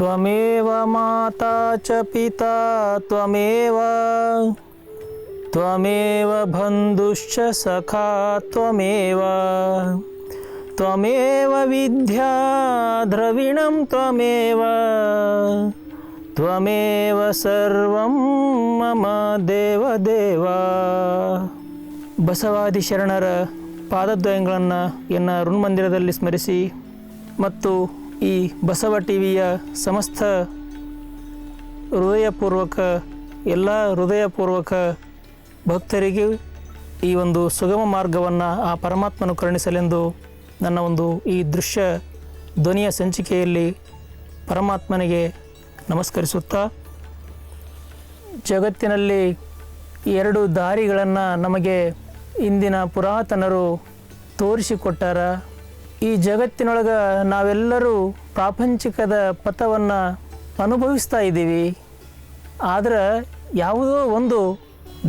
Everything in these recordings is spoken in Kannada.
ತ್ವಮೇವ ಮಾತಾ ಚ ಪಿತಾ ತ್ವಮೇವ. ತ್ವಮೇವ ಬಂಧುಶ್ಚ ಸಖಾ ತ್ವಮೇವ. ತ್ವಮೇವ ವಿದ್ಯಾ ದ್ರವಿಣಂ ತ್ವಮೇವ. ತ್ವಮೇವ ಸರ್ವಂ ಮಮ ದೇವ ದೇವ. ಬಸವಾದಿ ಶರಣರ ಪಾದದ್ವಯಗಳನ್ನು ಎನ್ನ ಋಣ್ಮಂದಿರದಲ್ಲಿ ಸ್ಮರಿಸಿ ಮತ್ತು ಈ ಬಸವ ಟಿವಿಯ ಸಮಸ್ತ ಹೃದಯಪೂರ್ವಕ, ಎಲ್ಲ ಹೃದಯಪೂರ್ವಕ ಭಕ್ತರಿಗೆ ಈ ಒಂದು ಸುಗಮ ಮಾರ್ಗವನ್ನು ಆ ಪರಮಾತ್ಮನು ಕರುಣಿಸಲೆಂದು ನನ್ನ ಒಂದು ಈ ದೃಶ್ಯ ಧ್ವನಿಯ ಸಂಚಿಕೆಯಲ್ಲಿ ಪರಮಾತ್ಮನಿಗೆ ನಮಸ್ಕರಿಸುತ್ತಾ, ಜಗತ್ತಿನಲ್ಲಿ ಎರಡು ದಾರಿಗಳನ್ನು ನಮಗೆ ಇಂದಿನ ಪುರಾತನರು ತೋರಿಸಿಕೊಟ್ಟಾರ. ಈ ಜಗತ್ತಿನೊಳಗೆ ನಾವೆಲ್ಲರೂ ಪ್ರಾಪಂಚಿಕದ ಪಥವನ್ನು ಅನುಭವಿಸ್ತಾ ಇದ್ದೀವಿ. ಆದರೆ ಯಾವುದೋ ಒಂದು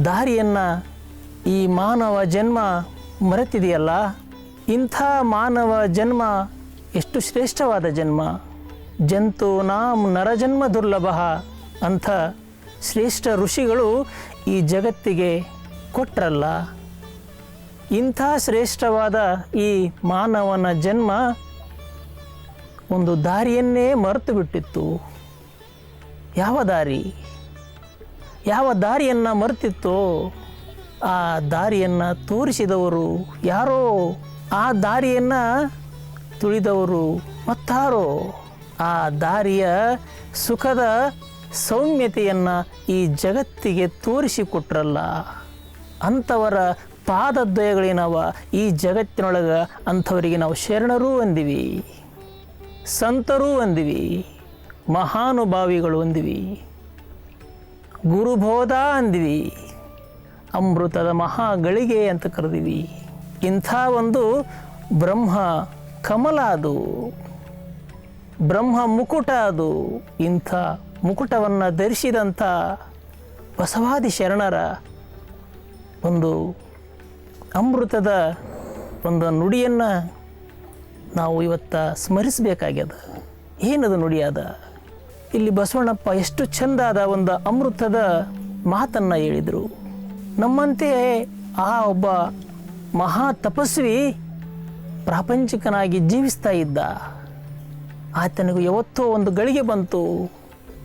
ದಾರಿಯನ್ನು ಈ ಮಾನವ ಜನ್ಮ ಮರೆತಿದೆಯಲ್ಲ? ಇಂಥ ಮಾನವ ಜನ್ಮ ಎಷ್ಟು ಶ್ರೇಷ್ಠವಾದ ಜನ್ಮ? ಜಂತು ನಾಮ್ ನರಜನ್ಮ ದುರ್ಲಭ ಅಂಥ ಶ್ರೇಷ್ಠ ಋಷಿಗಳು ಈ ಜಗತ್ತಿಗೆ ಕೊಟ್ರಲ್ಲ. ಇಂಥ ಶ್ರೇಷ್ಠವಾದ ಈ ಮಾನವನ ಜನ್ಮ ಒಂದು ದಾರಿಯನ್ನೇ ಮರೆತು ಬಿಟ್ಟಿತ್ತು. ಯಾವ ದಾರಿ? ಯಾವ ದಾರಿಯನ್ನು ಮರೆತಿತ್ತೋ ಆ ದಾರಿಯನ್ನು ತೋರಿಸಿದವರು ಯಾರೋ? ಆ ದಾರಿಯನ್ನು ತುಳಿದವರು ಮತ್ತಾರೋ? ಆ ದಾರಿಯ ಸುಖದ ಸೌಮ್ಯತೆಯನ್ನು ಈ ಜಗತ್ತಿಗೆ ತೋರಿಸಿಕೊಟ್ರಲ್ಲ. ಅಂಥವರ ಪಾದದ್ವಯಗಳೇನವ ಈ ಜಗತ್ತಿನೊಳಗೆ ಅಂಥವರಿಗೆ ನಾವು ಶರಣರೂ ಅಂದಿವಿ ಸಂತರೂ ಅಂದಿವಿ ಮಹಾನುಭಾವಿಗಳು ಅಂದಿವಿ ಗುರುಬೋಧ ಅಂದಿವಿ ಅಮೃತದ ಮಹಾಗಳಿಗೆ ಅಂತ ಕರೆದಿವಿ. ಇಂಥ ಒಂದು ಬ್ರಹ್ಮ ಕಮಲ ಅದು, ಬ್ರಹ್ಮ ಮುಕುಟ ಅದು, ಇಂಥ ಮುಕುಟವನ್ನು ಧರಿಸಿದಂಥ ಬಸವಾದಿ ಶರಣರ ಒಂದು ಅಮೃತದ ಒಂದು ನುಡಿಯನ್ನು ನಾವು ಇವತ್ತ ಸ್ಮರಿಸಬೇಕಾಗ್ಯದ. ಏನದು ನುಡಿಯಾದ ಇಲ್ಲಿ ಬಸವಣ್ಣಪ್ಪ ಎಷ್ಟು ಚಂದಾದ ಒಂದು ಅಮೃತದ ಮಾತನ್ನು ಹೇಳಿದರು. ನಮ್ಮಂತೆ ಆ ಒಬ್ಬ ಮಹಾ ತಪಸ್ವಿ ಪ್ರಾಪಂಚಿಕನಾಗಿ ಜೀವಿಸ್ತಾ ಇದ್ದ. ಆತನಿಗೂ ಯಾವತ್ತೋ ಒಂದು ಗಳಿಗೆ ಬಂತು.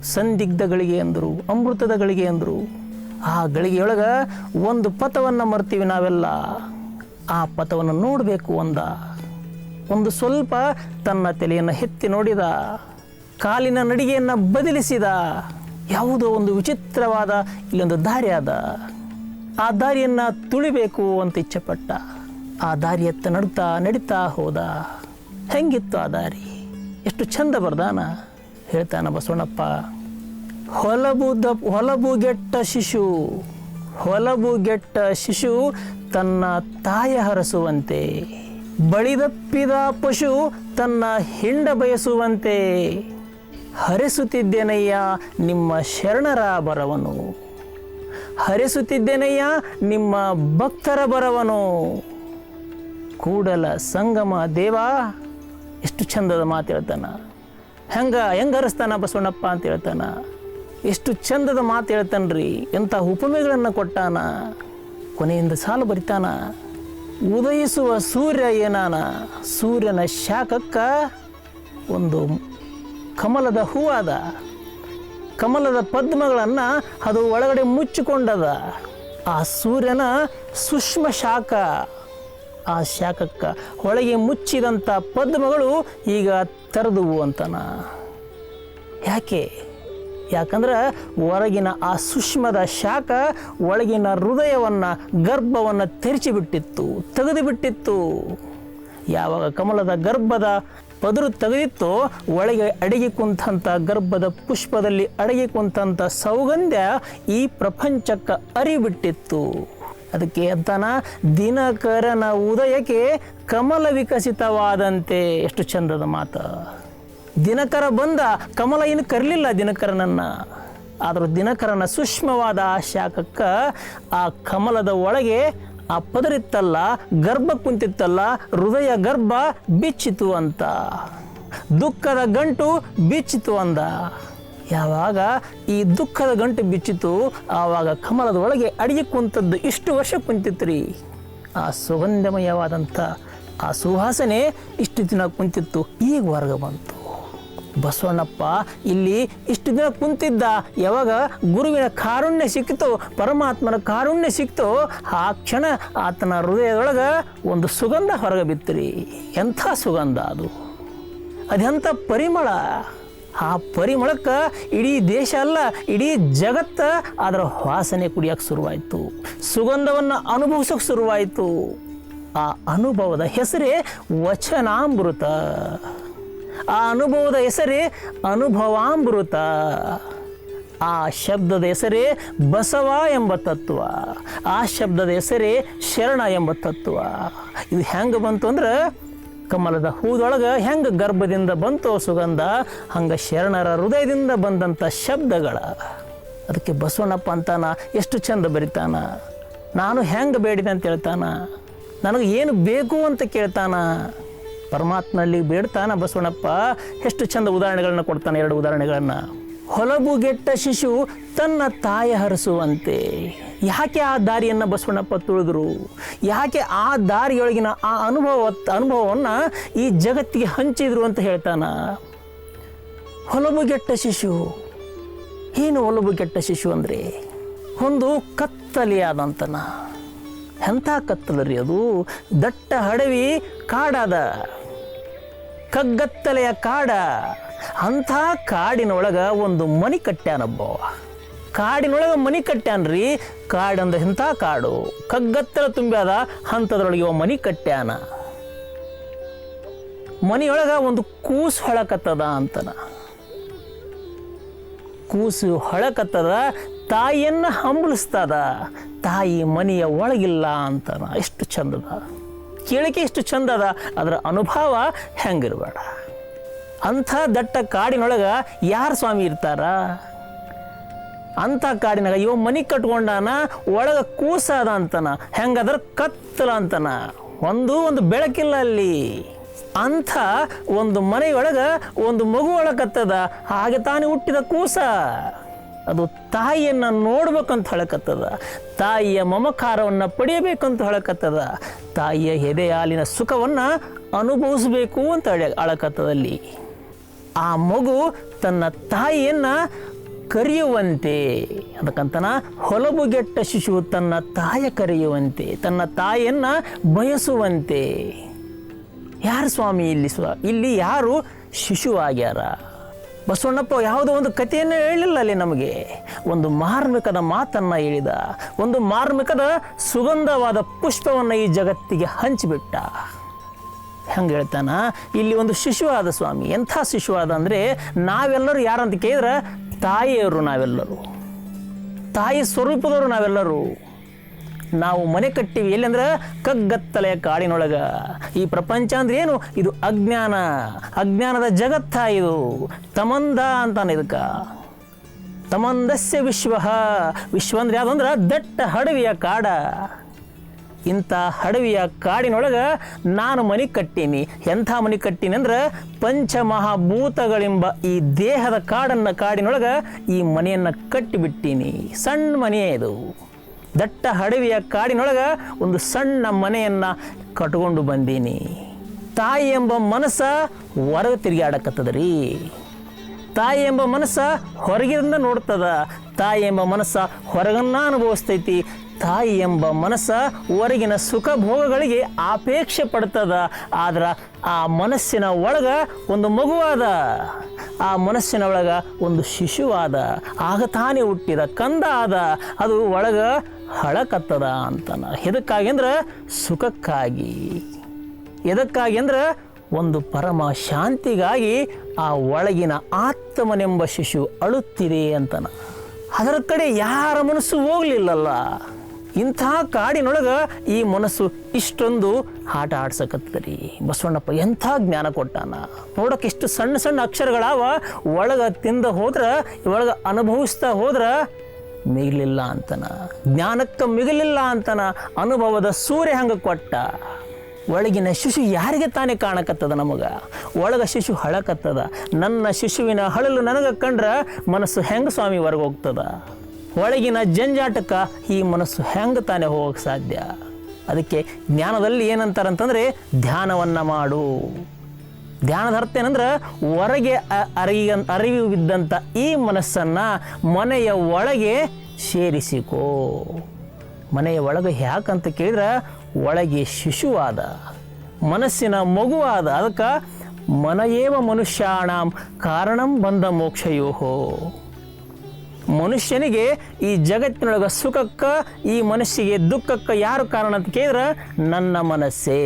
ಸಂದಿಗ್ಧ ಗಳಿಗೆ ಅಂದರು, ಅಮೃತದ ಗಳಿಗೆ ಅಂದರು. ಆ ಗಳಿಗೆಯೊಳಗೆ ಒಂದು ಪಥವನ್ನು ಮರ್ತೀವಿ ನಾವೆಲ್ಲ. ಆ ಪಥವನ್ನು ನೋಡಬೇಕು ಒಂದ. ಒಂದು ಸ್ವಲ್ಪ ತನ್ನ ತಲೆಯನ್ನು ಎತ್ತಿ ನೋಡಿದ. ಕಾಲಿನ ನಡಿಗೆಯನ್ನು ಬದಲಿಸಿದ. ಯಾವುದೋ ಒಂದು ವಿಚಿತ್ರವಾದ ಇಲ್ಲೊಂದು ದಾರಿ ಆದ. ಆ ದಾರಿಯನ್ನು ತುಳಿಬೇಕು ಅಂತ ಇಚ್ಛೆಪಟ್ಟ. ಆ ದಾರಿಯತ್ತ ನಡುತ್ತಾ ನಡೀತಾ ಹೋದ. ಹೆಂಗಿತ್ತು ಆ ದಾರಿ? ಎಷ್ಟು ಚಂದ ಬರ್ದಾನ ಹೇಳ್ತಾನ ಬಸವಣ್ಣಪ್ಪ ಹೊಲಬುದ ಹೊಲಬುಗೆಟ್ಟ ಶಿಶು ಹೊಲಬುಗೆಟ್ಟ ಶಿಶು ತನ್ನ ತಾಯ ಹರಸುವಂತೆ, ಬಳಿದಪ್ಪಿದ ಪಶು ತನ್ನ ಹಿಂಡ ಬಯಸುವಂತೆ, ಹರಿಸುತ್ತಿದ್ದೇನಯ್ಯ ನಿಮ್ಮ ಶರಣರ ಬರವನು, ಹರಿಸುತ್ತಿದ್ದೇನಯ್ಯ ನಿಮ್ಮ ಭಕ್ತರ ಬರವನು. ಕೂಡಲ ಸಂಗಮ ದೇವ, ಎಷ್ಟು ಚಂದದ ಮಾತು ಹೇಳ್ತಾನ. ಹೆಂಗ ಹೆಂಗ ಹರಿಸ್ತಾನ ಬಸವಣ್ಣಪ್ಪ ಅಂತ ಹೇಳ್ತಾನ. ಎಷ್ಟು ಚಂದದ ಮಾತು ಹೇಳ್ತಾನ್ರಿ, ಎಂಥ ಉಪಮೆಗಳನ್ನು ಕೊಟ್ಟಾನ, ಕೊನೆಯಿಂದ ಸಾಲು ಬರಿತಾನ. ಉದಯಿಸುವ ಸೂರ್ಯ ಏನಾನ, ಸೂರ್ಯನ ಶಾಖಕ್ಕ ಒಂದು ಕಮಲದ ಹೂವಾದ ಕಮಲದ ಪದ್ಮಗಳನ್ನು ಅದು ಒಳಗಡೆ ಮುಚ್ಚಿಕೊಂಡದ. ಆ ಸೂರ್ಯನ ಸೂಕ್ಷ್ಮ ಶಾಖ, ಆ ಶಾಖಕ್ಕೆ ಒಳಗೆ ಮುಚ್ಚಿದಂಥ ಪದ್ಮಗಳು ಈಗ ತೆರೆದುವು ಅಂತನ. ಯಾಕೆ? ಯಾಕಂದ್ರೆ ಹೊರಗಿನ ಆ ಸುಷ್ಮದ ಶಾಖ ಒಳಗಿನ ಹೃದಯವನ್ನು, ಗರ್ಭವನ್ನು ತೆರೆಚಿಬಿಟ್ಟಿತ್ತು ತೆಗೆದುಬಿಟ್ಟಿತ್ತು. ಯಾವಾಗ ಕಮಲದ ಗರ್ಭದ ಪದರು ತೆಗೆದಿತ್ತೋ, ಒಳಗೆ ಅಡಗಿ ಕುಂತಂಥ ಗರ್ಭದ ಪುಷ್ಪದಲ್ಲಿ ಅಡಗಿ ಕುಂತಂಥ ಸೌಗಂಧ್ಯ ಈ ಪ್ರಪಂಚಕ್ಕೆ ಅರಿಬಿಟ್ಟಿತ್ತು ಅದಕ್ಕೆ ಅಂತಾನ, ದಿನಕರನ ಉದಯಕ್ಕೆ ಕಮಲ ವಿಕಸಿತವಾದಂತೆ. ಎಷ್ಟು ಚಂದದ ಮಾತು. ದಿನಕರ ಬಂದ ಕಮಲ ಏನು ಕರಲಿಲ್ಲ ದಿನಕರನನ್ನ. ಆದರೂ ದಿನಕರನ ಸೂಕ್ಷ್ಮವಾದ ಆ ಶಾಖಕ್ಕ ಆ ಕಮಲದ ಒಳಗೆ ಆ ಪದರಿತ್ತಲ್ಲ, ಗರ್ಭ ಕುಂತಿತ್ತಲ್ಲ, ಹೃದಯ ಗರ್ಭ ಬಿಚ್ಚಿತು ಅಂತ. ದುಃಖದ ಗಂಟು ಬಿಚ್ಚಿತು ಅಂದ. ಯಾವಾಗ ಈ ದುಃಖದ ಗಂಟು ಬಿಚ್ಚಿತು, ಆವಾಗ ಕಮಲದ ಒಳಗೆ ಅಡಿಗೆ ಕುಂತದ್ದು ಇಷ್ಟು ವರ್ಷ ಕುಂತಿತ್ರಿ. ಆ ಸುಗಂಧಮಯವಾದಂಥ ಆ ಸುವಾಸನೆ ಇಷ್ಟು ದಿನ ಕುಂತಿತ್ತು, ಈಗ ಹೊರಗೆ ಬಂತು. ಬಸವಣ್ಣಪ್ಪ ಇಲ್ಲಿ ಇಷ್ಟು ದಿನ ಕುಂತಿದ್ದ. ಯಾವಾಗ ಗುರುವಿನ ಕಾರುಣ್ಯ ಸಿಕ್ಕಿತು, ಪರಮಾತ್ಮನ ಕಾರುಣ್ಯ ಸಿಕ್ತು, ಆ ಕ್ಷಣ ಆತನ ಹೃದಯದೊಳಗೆ ಒಂದು ಸುಗಂಧ ಹೊರಗೆ ಬಿತ್ತರಿ ಎಂಥ ಸುಗಂಧ ಅದು? ಅದೆಂಥ ಪರಿಮಳ? ಆ ಪರಿಮಳಕ್ಕೆ ಇಡೀ ದೇಶ ಅಲ್ಲ, ಇಡೀ ಜಗತ್ತ ಅದರ ವಾಸನೆ ಕುಡಿಯೋಕೆ ಶುರುವಾಯಿತು. ಸುಗಂಧವನ್ನು ಅನುಭವಿಸೋಕೆ ಶುರುವಾಯಿತು. ಆ ಅನುಭವದ ಹೆಸರೇ ವಚನಾಮೃತ. ಆ ಅನುಭವದ ಹೆಸರೇ ಅನುಭವಾಮೃತ. ಆ ಶಬ್ದದ ಹೆಸರೇ ಬಸವ ಎಂಬ ತತ್ವ. ಆ ಶಬ್ದದ ಹೆಸರೇ ಶರಣ ಎಂಬ ತತ್ವ. ಇದು ಹೆಂಗೆ ಬಂತು ಅಂದ್ರೆ ಕಮಲದ ಹೂದೊಳಗೆ ಹೆಂಗೆ ಗರ್ಭದಿಂದ ಬಂತು ಸುಗಂಧ, ಹಂಗೆ ಶರಣರ ಹೃದಯದಿಂದ ಬಂದಂಥ ಶಬ್ದಗಳ. ಅದಕ್ಕೆ ಬಸವಣ್ಣಪ್ಪ ಅಂತಾನ, ಎಷ್ಟು ಚಂದ ಬರಿತಾನ. ನಾನು ಹೆಂಗೆ ಬೇಡಿದೆ ಅಂತ ಹೇಳ್ತಾನ. ನನಗೆ ಏನು ಬೇಕು ಅಂತ ಕೇಳ್ತಾನ. ಪರಮಾತ್ಮನಲ್ಲಿ ಬೇಡ್ತಾನ ಬಸವಣ್ಣಪ್ಪ. ಎಷ್ಟು ಚಂದ ಉದಾಹರಣೆಗಳನ್ನ ಕೊಡ್ತಾನೆ ಎರಡು ಉದಾಹರಣೆಗಳನ್ನು. ಹೊಲಬುಗೆಟ್ಟ ಶಿಶು ತನ್ನ ತಾಯ ಹರಿಸುವಂತೆ. ಯಾಕೆ ಆ ದಾರಿಯನ್ನು ಬಸವಣ್ಣಪ್ಪ ತುಳಿದ್ರು? ಯಾಕೆ ಆ ದಾರಿಯೊಳಗಿನ ಆ ಅನುಭವ, ಅನುಭವವನ್ನು ಈ ಜಗತ್ತಿಗೆ ಹಂಚಿದ್ರು ಅಂತ ಹೇಳ್ತಾನ? ಹೊಲಬುಗೆಟ್ಟ ಶಿಶು. ಏನು ಹೊಲಬುಗೆಟ್ಟ ಶಿಶು ಅಂದರೆ? ಒಂದು ಕತ್ತಲೆಯಾದಂತನ. ಎಂಥ ಕತ್ತಲರಿ ಅದು? ದಟ್ಟ ಹಡವಿ ಕಾಡದ. ಕಗ್ಗತ್ತಲೆಯ ಕಾಡ. ಅಂಥ ಕಾಡಿನೊಳಗೆ ಒಂದು ಮನಿ ಕಟ್ಟ್ಯಾನಬ್ಬವ. ಕಾಡಿನೊಳಗೆ ಮನಿ ಕಟ್ಟ್ಯಾನ್ರಿ ಕಾಡಂದ ಇಂಥ ಕಾಡು. ಕಗ್ಗತ್ತಲ ತುಂಬ್ಯಾದ ಅಂಥದ್ರೊಳಗೆ ಇವ ಮನಿ ಕಟ್ಟ್ಯಾನ. ಮನಿಯೊಳಗೆ ಒಂದು ಕೂಸು ಹೊಳಕತ್ತದ ಅಂತನ. ಕೂಸು ಹೊಳಕತ್ತದ, ತಾಯಿಯನ್ನು ಹಂಬಲಿಸ್ತದ. ತಾಯಿ ಮನೆಯ ಒಳಗಿಲ್ಲ ಅಂತನ. ಎಷ್ಟು ಚಂದದ. ಕೇಳಿಕೆ ಎಷ್ಟು ಚಂದದ. ಅದ ಅದರ ಅನುಭವ ಹೆಂಗಿರಬೇಡ. ಅಂಥ ದಟ್ಟ ಕಾಡಿನೊಳಗೆ ಯಾರು ಸ್ವಾಮಿ ಇರ್ತಾರ? ಅಂಥ ಕಾಡಿನಾಗ ಇವ ಮನೆ ಕಟ್ಕೊಂಡಾನ, ಒಳಗೆ ಕೂಸಾದ ಅಂತನ. ಹೆಂಗದ್ರ ಕತ್ತಲ ಅಂತನ. ಒಂದು ಒಂದು ಬೆಳಕಿಲ್ಲ ಅಲ್ಲಿ. ಅಂಥ ಒಂದು ಮನೆಯೊಳಗೆ ಒಂದು ಮಗು ಒಳಕತ್ತದ, ಹಾಗೆ ತಾನೇ ಹುಟ್ಟಿದ ಕೂಸ. ಅದು ತಾಯಿಯನ್ನು ನೋಡ್ಬೇಕಂತ ಹೇಳಕತ್ತದ, ತಾಯಿಯ ಮಮಕಾರವನ್ನು ಪಡೆಯಬೇಕಂತ ಹೇಳಕತ್ತದ, ತಾಯಿಯ ಎದೆ ಹಾಲಿನ ಸುಖವನ್ನು ಅನುಭವಿಸಬೇಕು ಅಂತ ಹೇಳಿ ಅಳಕತ್ತದಲ್ಲಿ ಆ ಮಗು ತನ್ನ ತಾಯಿಯನ್ನು ಕರೆಯುವಂತೆ, ಅದಕ್ಕಂತನ ಹೊಲಬುಗೆಟ್ಟ ಶಿಶು ತನ್ನ ತಾಯ ಕರೆಯುವಂತೆ, ತನ್ನ ತಾಯಿಯನ್ನು ಬಯಸುವಂತೆ. ಯಾರು ಸ್ವಾಮಿ ಇಲ್ಲಿ ಸ್ವ ಇಲ್ಲಿ ಯಾರು ಶಿಶು ಆಗ್ಯಾರ ಬಸವಣ್ಣಪ್ಪ ಯಾವುದೋ ಒಂದು ಕಥೆಯನ್ನು ಹೇಳಿಲ್ಲ ಅಲ್ಲಿ ನಮಗೆ. ಒಂದು ಮಾರ್ಮಿಕದ ಮಾತನ್ನು ಹೇಳಿದ, ಒಂದು ಮಾರ್ಮಿಕದ ಸುಗಂಧವಾದ ಪುಷ್ಪವನ್ನು ಈ ಜಗತ್ತಿಗೆ ಹಂಚಿಬಿಟ್ಟ. ಹೆಂಗೆ ಹೇಳ್ತಾನ? ಇಲ್ಲಿ ಒಂದು ಶಿಶುವಾದ ಸ್ವಾಮಿ. ಎಂಥ ಶಿಶುವಾದ ಅಂದರೆ ನಾವೆಲ್ಲರೂ ಯಾರಂತ ಕೇಳಿದ್ರೆ ತಾಯಿಯವರು ನಾವೆಲ್ಲರೂ. ತಾಯಿ ಸ್ವರೂಪದವರು ನಾವೆಲ್ಲರೂ. ನಾವು ಮನೆ ಕಟ್ಟಿವಿ. ಎಲ್ಲಂದ್ರೆ? ಕಗ್ಗತ್ತಲೆಯ ಕಾಡಿನೊಳಗ. ಈ ಪ್ರಪಂಚ ಅಂದ್ರೆ ಏನು? ಇದು ಅಜ್ಞಾನ. ಅಜ್ಞಾನದ ಜಗತ್ತ ಇದು. ತಮಂದ ಅಂತಾನೆ ಇದಕ್ಕೆ. ತಮಂದಸ್ಯ ವಿಶ್ವ. ವಿಶ್ವ ಅಂದ್ರೆ ಯಾವುದು ಅಂದ್ರೆ? ದಟ್ಟ ಹಡವಿಯ ಕಾಡ. ಇಂಥ ಹಡವಿಯ ಕಾಡಿನೊಳಗೆ ನಾನು ಮನೆ ಕಟ್ಟೀನಿ. ಎಂಥ ಮನೆ ಕಟ್ಟೀನಿ ಅಂದ್ರೆ ಪಂಚಮಹಾಭೂತಗಳೆಂಬ ಈ ದೇಹದ ಕಾಡನ್ನು ಕಾಡಿನೊಳಗೆ ಈ ಮನೆಯನ್ನು ಕಟ್ಟಿಬಿಟ್ಟೀನಿ. ಸಣ್ಣ ಮನೆಯೇ ಇದು. ದಟ್ಟ ಹಡವಿಯ ಕಾಡಿನೊಳಗೆ ಒಂದು ಸಣ್ಣ ಮನೆಯನ್ನು ಕಟ್ಕೊಂಡು ಬಂದೀನಿ. ತಾಯಿ ಎಂಬ ಮನಸ್ಸ ಹೊರಗೆ ತಿರುಗಾಡಕತ್ತದ ರೀ ತಾಯಿ ಎಂಬ ಮನಸ್ಸ ಹೊರಗಿಂದ ನೋಡ್ತದ. ತಾಯಿ ಎಂಬ ಮನಸ್ಸ ಹೊರಗನ್ನ ಅನುಭವಿಸ್ತೈತಿ. ತಾಯಿ ಎಂಬ ಮನಸ್ಸ ಹೊರಗಿನ ಸುಖ ಭೋಗಗಳಿಗೆ ಆಪೇಕ್ಷೆ ಪಡ್ತದ. ಆದ್ರೆ ಆ ಮನಸ್ಸಿನ ಒಳಗ ಒಂದು ಮಗುವಾದ. ಆ ಮನಸ್ಸಿನ ಒಳಗ ಒಂದು ಶಿಶುವಾದ. ಆಗ ತಾನೇ ಹುಟ್ಟಿದ ಕಂದ ಆದ. ಅದು ಒಳಗ ಹಳಕತ್ತದ ಅಂತನ. ಎದಕ್ಕಾಗಿ ಅಂದ್ರೆ ಸುಖಕ್ಕಾಗಿ. ಎದಕ್ಕಾಗಿ ಅಂದ್ರೆ ಒಂದು ಪರಮ ಶಾಂತಿಗಾಗಿ ಆ ಒಳಗಿನ ಆತ್ಮನೆಂಬ ಶಿಶು ಅಳುತ್ತಿದೆ ಅಂತನ. ಅದರ ಕಡೆ ಯಾರ ಮನಸ್ಸು ಹೋಗ್ಲಿಲ್ಲಲ್ಲ. ಇಂಥ ಕಾಡಿನೊಳಗೆ ಈ ಮನಸ್ಸು ಇಷ್ಟೊಂದು ಆಟ ಆಡ್ಸಕತ್ತರಿ ಬಸವಣ್ಣಪ್ಪ ಎಂಥ ಜ್ಞಾನ ಕೊಟ್ಟಾನ. ನೋಡಕ್ಕೆ ಇಷ್ಟು ಸಣ್ಣ ಸಣ್ಣ ಅಕ್ಷರಗಳಾವ. ಒಳಗೆ ತಿಂದ ಹೋದ್ರೆ, ಒಳಗೆ ಅನುಭವಿಸ್ತಾ ಹೋದ್ರೆ ಮಿಗಲಿಲ್ಲ ಅಂತನ. ಜ್ಞಾನಕ್ಕೆ ಮಿಗಲಿಲ್ಲ ಅಂತನ. ಅನುಭವದ ಸೂರ್ಯ ಹಂಗೆ ಕೊಟ್ಟ. ಒಳಗಿನ ಶಿಶು ಯಾರಿಗೆ ತಾನೇ ಕಾಣಕತ್ತದ ನಮಗೆ? ಒಳಗ ಶಿಶು ಹಳಕತ್ತದ. ನನ್ನ ಶಿಶುವಿನ ಹಳಲು ನನಗೆ ಕಂಡ್ರೆ ಮನಸ್ಸು ಹೆಂಗೆ ಸ್ವಾಮಿ ಹೊರಗೆ ಹೋಗ್ತದ? ಒಳಗಿನ ಜಂಜಾಟಕ್ಕೆ ಈ ಮನಸ್ಸು ಹೆಂಗೆ ತಾನೇ ಹೋಗಕ್ಕೆ ಸಾಧ್ಯ? ಅದಕ್ಕೆ ಜ್ಞಾನದಲ್ಲಿ ಏನಂತಾರಂತಂದರೆ ಧ್ಯಾನವನ್ನು ಮಾಡು. ಧ್ಯಾನದ ಅರ್ಥ ಏನಂದ್ರೆ ಹೊರಗೆ ಅರಿಯ ಅರಿವಿದ್ದಂಥ ಈ ಮನಸ್ಸನ್ನು ಮನೆಯ ಒಳಗೆ ಸೇರಿಸಿಕೋ. ಮನೆಯ ಒಳಗೆ ಯಾಕಂತ ಕೇಳಿದ್ರೆ ಒಳಗೆ ಶಿಶುವಾದ, ಮನಸ್ಸಿನ ಮಗುವಾದ. ಅದಕ್ಕೆ ಮನಯೇವ ಮನುಷ್ಯಾಣಂ ಕಾರಣಂ ಬಂದ ಮೋಕ್ಷಯೋಹೋ. ಮನುಷ್ಯನಿಗೆ ಈ ಜಗತ್ತಿನೊಳಗೆ ಸುಖಕ್ಕೆ, ಈ ಮನಸ್ಸಿಗೆ ದುಃಖಕ್ಕೆ ಯಾರು ಕಾರಣ ಅಂತ ಕೇಳಿದ್ರೆ ನನ್ನ ಮನಸ್ಸೇ.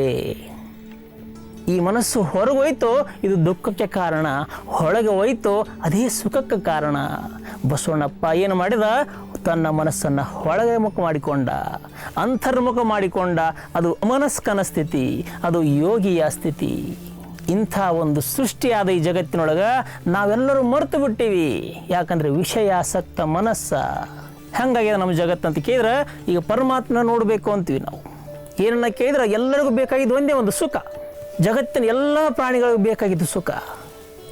ಈ ಮನಸ್ಸು ಹೊರಗೋಯ್ತು, ಇದು ದುಃಖಕ್ಕೆ ಕಾರಣ. ಹೊರಗೆ ಹೋಯ್ತು, ಅದೇ ಸುಖಕ್ಕೆ ಕಾರಣ. ಬಸವಣ್ಣಪ್ಪ ಏನು ಮಾಡಿದ? ತನ್ನ ಮನಸ್ಸನ್ನು ಹೊಳಗೆ ಮುಖ ಮಾಡಿಕೊಂಡ. ಅಂತರ್ಮುಖ ಮಾಡಿಕೊಂಡ. ಅದು ಅಮನಸ್ಕನ ಸ್ಥಿತಿ, ಅದು ಯೋಗಿಯ ಸ್ಥಿತಿ. ಇಂಥ ಒಂದು ಸೃಷ್ಟಿಯಾದ ಈ ಜಗತ್ತಿನೊಳಗೆ ನಾವೆಲ್ಲರೂ ಮರೆತು ಬಿಟ್ಟಿವಿ. ಯಾಕಂದರೆ ವಿಷಯಾಸಕ್ತ ಮನಸ್ಸ. ಹೆಂಗಾಗಿದೆ ನಮ್ಮ ಜಗತ್ತು ಅಂತ ಕೇಳಿದ್ರೆ, ಈಗ ಪರಮಾತ್ಮ ನೋಡಬೇಕು ಅಂತೀವಿ ನಾವು. ಏನನ್ನ ಕೇಳಿದ್ರೆ ಎಲ್ಲರಿಗೂ ಬೇಕಾಗಿದ್ದು ಒಂದೇ ಒಂದು ಸುಖ. ಜಗತ್ತಿನ ಎಲ್ಲ ಪ್ರಾಣಿಗಳಿಗೂ ಬೇಕಾಗಿದ್ದು ಸುಖ.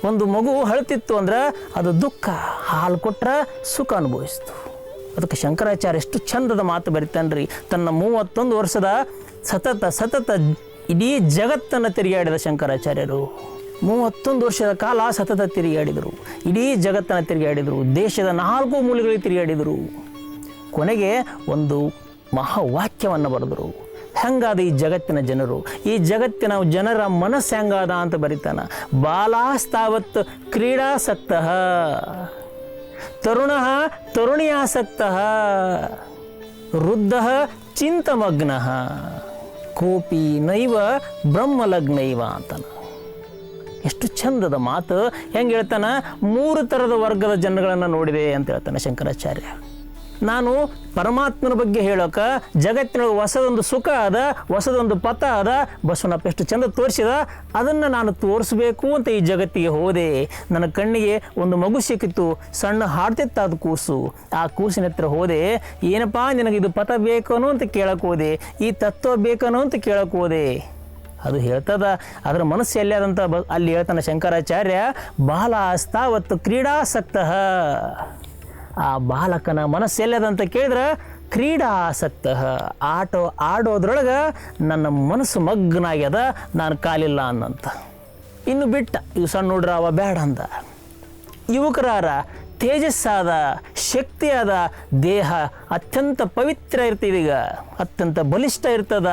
ಒಂದು ಮಗು ಹಳತಿತ್ತು ಅಂದ್ರೆ ಅದು ದುಃಖ, ಹಾಲು ಕೊಟ್ರೆ ಸುಖ ಅನುಭವಿಸ್ತು. ಅದಕ್ಕೆ ಶಂಕರಾಚಾರ್ಯ ಎಷ್ಟು ಚಂದದ ಮಾತು ಬರಿತಾನ್ರಿ. ತನ್ನ ಮೂವತ್ತೊಂದು ವರ್ಷದ ಸತತ ಸತತ ಇಡೀ ಜಗತ್ತನ್ನು ತಿರುಗಾಡಿದ ಶಂಕರಾಚಾರ್ಯರು. ಮೂವತ್ತೊಂದು ವರ್ಷದ ಕಾಲ ಸತತ ತಿರುಗಾಡಿದರು. ಇಡೀ ಜಗತ್ತನ್ನು ತಿರುಗಾಡಿದರು. ದೇಶದ ನಾಲ್ಕು ಮೂಲೆಗಳಿಗೆ ತಿರುಗಾಡಿದರು. ಕೊನೆಗೆ ಒಂದು ಮಹಾವಾಕ್ಯವನ್ನು ಬರೆದರು. ಹೆಂಗಾದ ಈ ಜಗತ್ತಿನ ಜನರು? ಈ ಜಗತ್ತಿನ ಜನರ ಮನಸ್ಸು ಹೆಂಗಾದ ಅಂತ ಬರೀತಾನ? ಬಾಲಾಸ್ತಾವತ್ ಕ್ರೀಡಾಸಕ್ತ, ತರುಣ ತರುಣಿಯಾಸಕ್ತ, ವೃದ್ಧ ಚಿಂತಮಗ್ನ, ಕೋಪಿ ನೈವ ಬ್ರಹ್ಮಲಗ್ನೈವ ಅಂತಾನ. ಎಷ್ಟು ಚಂದದ ಮಾತು. ಹೆಂಗೆ ಹೇಳ್ತಾನ? ಮೂರು ಥರದ ವರ್ಗದ ಜನಗಳನ್ನು ನೋಡಿದೆ ಅಂತ ಹೇಳ್ತಾನೆ ಶಂಕರಾಚಾರ್ಯ. ನಾನು ಪರಮಾತ್ಮನ ಬಗ್ಗೆ ಹೇಳೋಕ ಜಗತ್ತಿನೊಳಗೆ ಹೊಸದೊಂದು ಸುಖ ಅದ ಹೊಸದೊಂದು ಪಥ ಅದ ಬಸವನಪ್ಪ ಎಷ್ಟು ಚಂದ ತೋರಿಸಿದ, ಅದನ್ನು ನಾನು ತೋರಿಸ್ಬೇಕು ಅಂತ ಈ ಜಗತ್ತಿಗೆ ಹೋದೆ. ನನ್ನ ಕಣ್ಣಿಗೆ ಒಂದು ಮಗು ಸಿಕ್ಕಿತ್ತು, ಸಣ್ಣ ಹಾಡ್ತಿತ್ತು ಕೂಸು. ಆ ಕೂಸಿನ ಹತ್ರ ಹೋದೆ, ಏನಪ್ಪಾ ನಿನಗೆ ಇದು ಪಥ ಬೇಕನೋ ಅಂತ ಕೇಳಕ್ಕೆ ಹೋದೆ, ಈ ತತ್ವ ಬೇಕನೋ ಅಂತ ಕೇಳಕ್ಕೆ ಹೋದೆ. ಅದು ಹೇಳ್ತದ, ಅದರ ಮನಸ್ಸು ಬ, ಅಲ್ಲಿ ಹೇಳ್ತಾನೆ ಶಂಕರಾಚಾರ್ಯ ಬಾಲ ಅಸ್ತಾವತ್ತು ಕ್ರೀಡಾಸಕ್ತ. ಆ ಬಾಲಕನ ಮನಸ್ಸೆಲ್ಲದಂತ ಕೇಳಿದ್ರೆ ಕ್ರೀಡಾ ಆಸಕ್ತ. ಆಟ ಆಡೋದ್ರೊಳಗೆ ನನ್ನ ಮನಸ್ಸು ಮಗ್ನಾಗ್ಯದ, ನಾನು ಕಾಲಿಲ್ಲ ಅನ್ನಂತ. ಇನ್ನು ಬಿಟ್ಟ, ಇವು ಸಣ್ಣ ಹುಡ್ರ ಅವ ಬೇಡ ಅಂದ. ಯುವಕರಾರ, ತೇಜಸ್ಸಾದ, ಶಕ್ತಿಯಾದ, ದೇಹ ಅತ್ಯಂತ ಪವಿತ್ರ ಇರ್ತೀವೀಗ ಅತ್ಯಂತ ಬಲಿಷ್ಠ ಇರ್ತದ,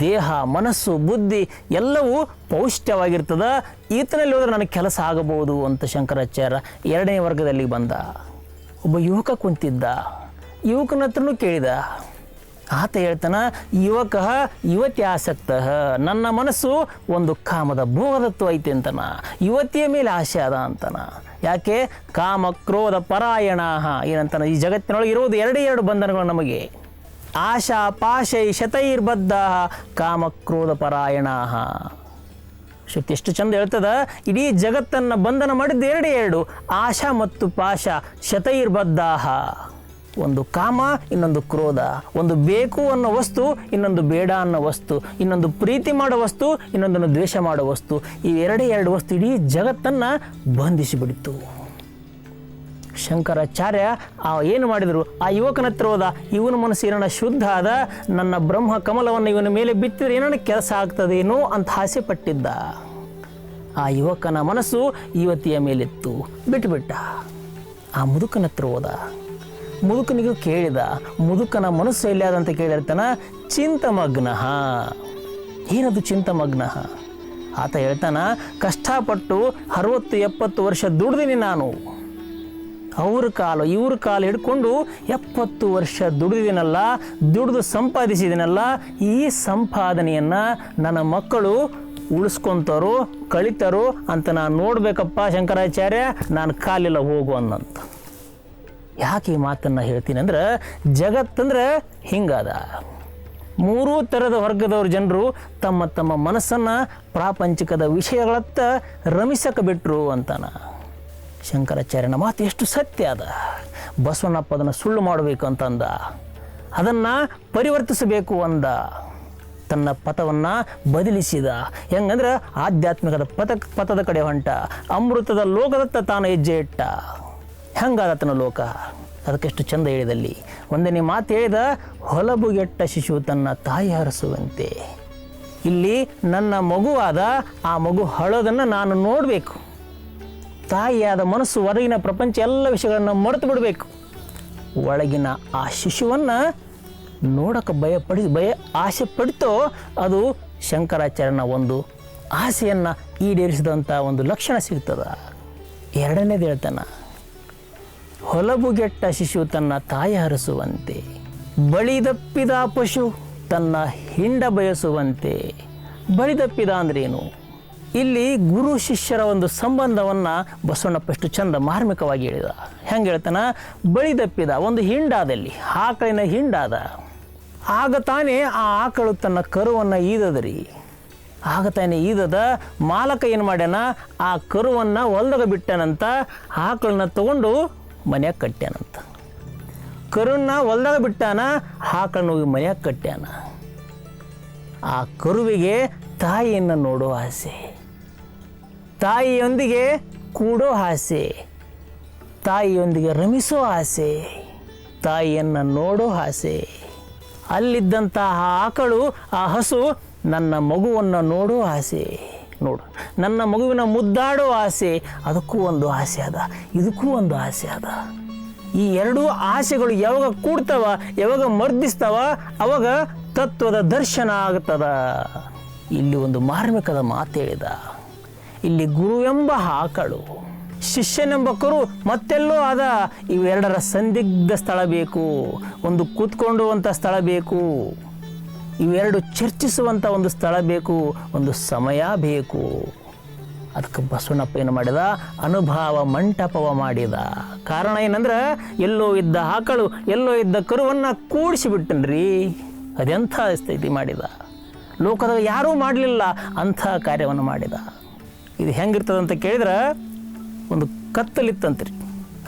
ದೇಹ, ಮನಸ್ಸು, ಬುದ್ಧಿ ಎಲ್ಲವೂ ಪೌಷ್ಟ್ಯವಾಗಿರ್ತದ ಈತನಲ್ಲಿ ಹೋದ್ರೆ ನನಗೆ ಕೆಲಸ ಆಗಬಹುದು ಅಂತ ಶಂಕರಾಚಾರ್ಯ ಎರಡನೇ ವರ್ಗದಲ್ಲಿ ಬಂದ. ಒಬ್ಬ ಯುವಕ ಕುಂತಿದ್ದ. ಯುವಕನ ಹತ್ರನೂ ಕೇಳಿದ. ಆತ ಹೇಳ್ತಾನ, ಯುವಕ, ಯುವತಿ ಆಸಕ್ತ. ನನ್ನ ಮನಸ್ಸು ಒಂದು ಕಾಮದ ಭೋಗದತ್ವ ಐತೆ ಅಂತನ. ಯುವತಿಯ ಮೇಲೆ ಆಸೆ ಅದ ಅಂತನ. ಯಾಕೆ? ಕಾಮ ಕ್ರೋಧ ಪರಾಯಣ. ಏನಂತಾನ, ಈ ಜಗತ್ತಿನೊಳಗೆ ಇರೋದು ಎರಡೇ ಎರಡು ಬಂಧನಗಳು ನಮಗೆ. ಆಶಾ ಪಾಶೈ ಶತೈರ್ಬದ್ಧ. ಕಾಮ ಕ್ರೋಧ ಪರಾಯಣ. ಶಕ್ತಿ ಎಷ್ಟು ಚಂದ ಹೇಳ್ತದ? ಇಡೀ ಜಗತ್ತನ್ನು ಬಂಧನ ಮಾಡಿದ್ದು ಎರಡೇ ಎರಡು, ಆಶಾ ಮತ್ತು ಪಾಶ, ಶತೈರ್ಬದ್ಧಾಹ. ಒಂದು ಕಾಮ, ಇನ್ನೊಂದು ಕ್ರೋಧ. ಒಂದು ಬೇಕು ಅನ್ನೋ ವಸ್ತು, ಇನ್ನೊಂದು ಬೇಡ ಅನ್ನೋ ವಸ್ತು. ಇನ್ನೊಂದು ಪ್ರೀತಿ ಮಾಡೋ ವಸ್ತು, ಇನ್ನೊಂದನ್ನು ದ್ವೇಷ ಮಾಡೋ ವಸ್ತು. ಈ ಎರಡೇ ಎರಡು ವಸ್ತು ಇಡೀ ಜಗತ್ತನ್ನು ಬಂಧಿಸಿಬಿಡಿತು. ಶಂಕರಾಚಾರ್ಯ, ಆ ಏನು ಮಾಡಿದರು? ಆ ಯುವಕನ ಹತ್ರ ಹೋದ. ಇವನ ಮನಸ್ಸು ಏನನ ಶುದ್ಧ ಆದ? ನನ್ನ ಬ್ರಹ್ಮ ಕಮಲವನ್ನು ಇವನ ಮೇಲೆ ಬಿತ್ತಿದ್ರೆ ಏನೋ ಕೆಲಸ ಆಗ್ತದೇನೋ ಅಂತ ಆಸೆ ಪಟ್ಟಿದ್ದ. ಆ ಯುವಕನ ಮನಸ್ಸು ಯುವತಿಯ ಮೇಲಿತ್ತು. ಬಿಟ್ಟುಬಿಟ್ಟ ಆ ಮುದುಕನ ಹತ್ರ ಹೋದ. ಮುದುಕನಿಗೂ ಕೇಳಿದ. ಮುದುಕನ ಮನಸ್ಸು ಎಲ್ಲಿಯಾದ ಅಂತ ಕೇಳಿರ್ತಾನ? ಚಿಂತಮಗ್ನ. ಏನದು ಚಿಂತಮಗ್ನ? ಆತ ಹೇಳ್ತಾನ, ಕಷ್ಟಪಟ್ಟು ಅರವತ್ತು ಎಪ್ಪತ್ತು ವರ್ಷ ದುಡ್ದಿನಿ ನಾನು. ಅವ್ರ ಕಾಲು, ಇವ್ರ ಕಾಲು ಹಿಡ್ಕೊಂಡು ಎಪ್ಪತ್ತು ವರ್ಷ ದುಡಿದಿನಲ್ಲ, ದುಡಿದು ಸಂಪಾದಿಸಿದಿನಲ್ಲ, ಈ ಸಂಪಾದನೆಯನ್ನು ನನ್ನ ಮಕ್ಕಳು ಉಳಿಸ್ಕೊಂತಾರೋ, ಕಳಿತಾರೋ ಅಂತ ನಾನು ನೋಡಬೇಕಪ್ಪ ಶಂಕರಾಚಾರ್ಯ, ನಾನು ಕಾಲಿಲ್ಲ ಹೋಗು ಅನ್ನಂತ. ಯಾಕೆ ಈ ಮಾತನ್ನು ಹೇಳ್ತೀನಿ ಅಂದ್ರೆ ಜಗತ್ತಂದ್ರೆ ಹಿಂಗದ. ಮೂರೂ ಥರದ ವರ್ಗದವ್ರ ಜನರು ತಮ್ಮ ತಮ್ಮ ಮನಸ್ಸನ್ನು ಪ್ರಾಪಂಚಿಕದ ವಿಷಯಗಳತ್ತ ರಮಿಸಕ್ಕೆ ಬಿಟ್ರು ಅಂತಾನ. ಶಂಕರಾಚಾರ್ಯನ ಮಾತು ಎಷ್ಟು ಸತ್ಯ ಅದ. ಬಸವಣ್ಣಪ್ಪ ಅದನ್ನು ಸುಳ್ಳು ಮಾಡಬೇಕು ಅಂತಂದ. ಅದನ್ನು ಪರಿವರ್ತಿಸಬೇಕು ಅಂದ. ತನ್ನ ಪಥವನ್ನು ಬದಲಿಸಿದ. ಹೆಂಗಂದ್ರೆ ಆಧ್ಯಾತ್ಮಿಕದ ಪಥ, ಪಥದ ಕಡೆ ಹೊಂಟ. ಅಮೃತದ ಲೋಕದತ್ತ ತಾನು ಹೆಜ್ಜೆ ಇಟ್ಟ. ಹೆಂಗಾದತನ ಲೋಕ? ಅದಕ್ಕೆಷ್ಟು ಚಂದ ಹೇಳಿದಲ್ಲಿ. ಒಂದನೇ ಮಾತು ಹೇಳಿದ, ಹೊಲಬುಗೆಟ್ಟ ಶಿಶು ತನ್ನ ತಾಯಿ ಹರಸುವಂತೆ. ಇಲ್ಲಿ ನನ್ನ ಮಗುವಾದ, ಆ ಮಗು ಹಳೋದನ್ನು ನಾನು ನೋಡಬೇಕು. ತಾಯಿಯಾದ ಮನಸ್ಸು ಹೊರಗಿನ ಪ್ರಪಂಚ, ಎಲ್ಲ ವಿಷಯಗಳನ್ನು ಮರೆತು ಬಿಡಬೇಕು. ಒಳಗಿನ ಆ ಶಿಶುವನ್ನು ನೋಡಕ್ಕೆ ಭಯ ಪಡಿ, ಭಯ, ಆಸೆ ಪಡಿತೋ, ಅದು ಶಂಕರಾಚಾರ್ಯನ ಒಂದು ಆಸೆಯನ್ನು ಈಡೇರಿಸಿದಂಥ ಒಂದು ಲಕ್ಷಣ ಸಿಗ್ತದ. ಎರಡನೇದು ಹೇಳ್ತಾನೆ, ಹೊಲಬುಗೆಟ್ಟ ಶಿಶು ತನ್ನ ತಾಯಿ ಹರಿಸುವಂತೆ, ಬಳಿದಪ್ಪಿದ ಪಶು ತನ್ನ ಹಿಂಡ ಬಯಸುವಂತೆ. ಬಳಿದಪ್ಪಿದ ಅಂದ್ರೇನು? ಇಲ್ಲಿ ಗುರು ಶಿಷ್ಯರ ಒಂದು ಸಂಬಂಧವನ್ನು ಬಸವಣ್ಣಪ್ಪ ಎಷ್ಟು ಚಂದ ಮಾರ್ಮಿಕವಾಗಿ ಹೇಳಿದ. ಹೆಂಗೆ ಹೇಳ್ತಾನ? ಬಳಿದಪ್ಪಿದ ಒಂದು ಹಿಂಡಾದಲ್ಲಿ, ಆಕಳಿನ ಹಿಂಡಾದ. ಆಗ ತಾನೇ ಆ ಆಕಳು ತನ್ನ ಕರುವನ್ನು ಈದದ್ರಿ. ಆಗ ತಾನೇ ಈದದ, ಮಾಲಕ ಏನು ಮಾಡ್ಯಾನ? ಆ ಕರುವನ್ನು ಹೊಲ್ದಾಗ ಬಿಟ್ಟಾನಂತ, ಆಕಳನ್ನ ತಗೊಂಡು ಮನೆಯಾಗ ಕಟ್ಟ್ಯಾನಂತ. ಕರುನ್ನ ಹೊಲ್ದಾಗ ಬಿಟ್ಟಾನ, ಆಕಳನ್ನ ಹೋಗಿ ಮನೆಯಾಗ ಕಟ್ಟ್ಯಾನ. ಆ ಕರುವಿಗೆ ತಾಯಿಯನ್ನು ನೋಡುವ ಆಸೆ. ತಾಯಿಯೊಂದಿಗೆ ಕೂಡೋ ಆಸೆ, ತಾಯಿಯೊಂದಿಗೆ ರಮಿಸೋ ಆಸೆ, ತಾಯಿಯನ್ನು ನೋಡೋ ಆಸೆ. ಅಲ್ಲಿದ್ದಂತಹ ಆಕಳು, ಆ ಹಸು ನನ್ನ ಮಗುವನ್ನು ನೋಡೋ ಆಸೆ. ನೋಡು, ನನ್ನ ಮಗುವಿನ ಮುದ್ದಾಡೋ ಆಸೆ, ಅದಕ್ಕೂ ಒಂದು ಆಸೆ ಅದ, ಇದಕ್ಕೂ ಒಂದು ಆಸೆ ಅದ. ಈ ಎರಡೂ ಆಸೆಗಳು ಯಾವಾಗ ಕೂಡ್ತಾವ, ಯಾವಾಗ ಮರ್ದಿಸ್ತಾವ, ಅವಾಗ ತತ್ವದ ದರ್ಶನ ಆಗ್ತದ. ಇಲ್ಲಿ ಒಂದು ಮಾರ್ಮಿಕದ ಮಾತು ಹೇಳಿದ. ಇಲ್ಲಿ ಎಂಬ ಆಕಳು ಶಿಷ್ಯನೆಂಬ ಕರು ಮತ್ತೆಲ್ಲೋ ಆದ ಇವೆರಡರ ಸಂದಿಗ್ಧ ಸ್ಥಳ ಬೇಕು, ಒಂದು ಕೂತ್ಕೊಂಡುವಂಥ ಸ್ಥಳ ಬೇಕು, ಇವೆರಡು ಚರ್ಚಿಸುವಂಥ ಒಂದು ಸ್ಥಳ ಬೇಕು, ಒಂದು ಸಮಯ ಬೇಕು. ಅದಕ್ಕೆ ಬಸವಣ್ಣಪ್ಪ ಏನು ಮಾಡಿದ? ಅನುಭವ ಮಂಟಪವ ಮಾಡಿದ. ಕಾರಣ ಏನಂದ್ರೆ, ಎಲ್ಲೋ ಇದ್ದ ಆಕಳು ಎಲ್ಲೋ ಇದ್ದ ಕರುವನ್ನು ಕೂಡಿಸಿಬಿಟ್ಟನ್ರಿ. ಅದೆಂಥ ಸ್ಥಿತಿ ಮಾಡಿದ? ಲೋಕದಾಗ ಯಾರೂ ಮಾಡಲಿಲ್ಲ ಅಂಥ ಕಾರ್ಯವನ್ನು ಮಾಡಿದ. ಇದು ಹೆಂಗಿರ್ತದೆ ಅಂತ ಕೇಳಿದ್ರೆ ಒಂದು ಕತ್ತಲಿತ್ತಂತ್ರಿ.